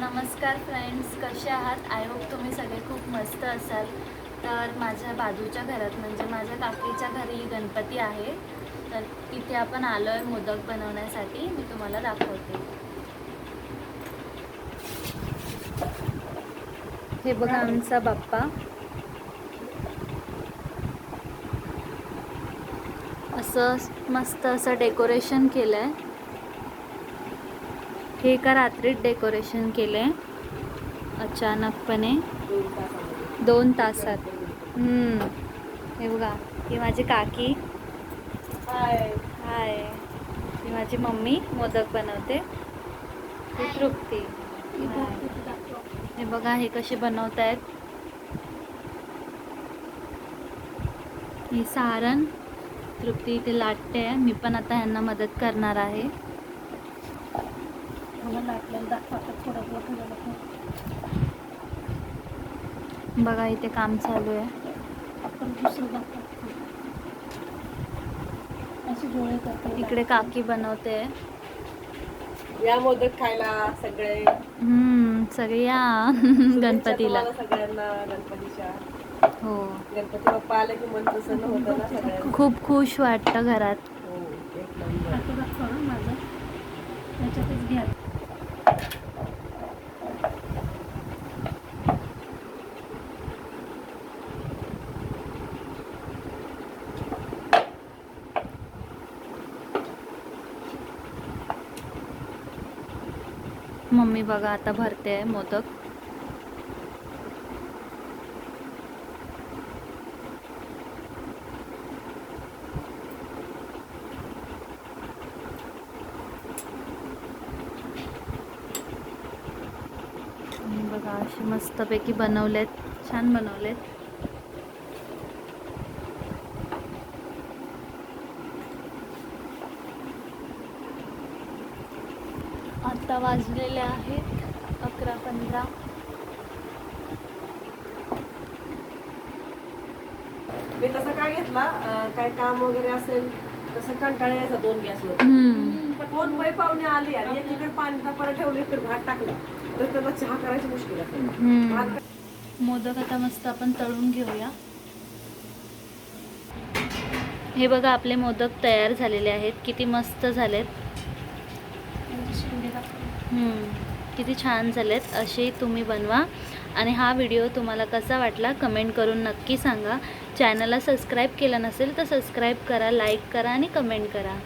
नमस्कार फ्रेंड्स कसे आहात? आय होप तुम्ही सगळे खूप मस्त असाल. तर माझ्या बाजूच्या घरात म्हणजे माझ्या काकीच्या घरी गणपती आहे. तर तिथे आपण आलो आहे मोदक बनवण्यासाठी. मी तुम्हाला दाखवते. हे बघा आमचा बाप्पा. असं मस्त असं डेकोरेशन केलं आहे हे एका रात्रीत डेकोरेशन केलं आहे अचानकपणे. दोन तासात. हे बघा ही माझी काकी. हाय ही माझी मम्मी मोदक बनवते. ही तृप्ती. हाय. हे बघा हे कसे बनवत आहेत ही सारण. तृप्ती इथे लाटते आहे. मी पण आता ह्यांना मदत करणार आहे. बघा इथे काम चालू आहे. इकडे काकी बनवते. या मोदक खायला सगळे. हम्म सगळे या गणपतीला. तुम्हाला सगळ्यांना गणपतीच्या. हो. गणपती बाप्पा आले की मन प्रसन्न होतं ना सगळ्यांना खूप खुश वाटतं घरात. हो एक नंबर. मम्मी बघा आता भरते आहे मोदक. बघा असे मस्तपैकी बनवलेत छान बनवलेत. आता वाजलेले आहेत अकरा पंधरा. मी तसं काय घेतला? काय काम वगैरे असेल तसं कंटाळा यायचा दोन गॅसवर. कोण बाई पाहुणे आली आणि एकीकडे पाणी तापायला ठेवलं इकडे भात टाकला. तर त्याला चहा करायची मुश्किल असेल. मोदक आता मस्त आपण तळून घेऊया. हे बघा आपले मोदक तयार झालेले आहेत. किती मस्त झालेत. किती छान झालेत. असे तुम्ही बनवा. आणि हा व्हिडिओ तुम्हाला कसा वाटला कमेंट करून नक्की सांगा. चॅनलला सबस्क्राईब केलं नसेल तर सबस्क्राईब करा लाईक करा आणि कमेंट करा.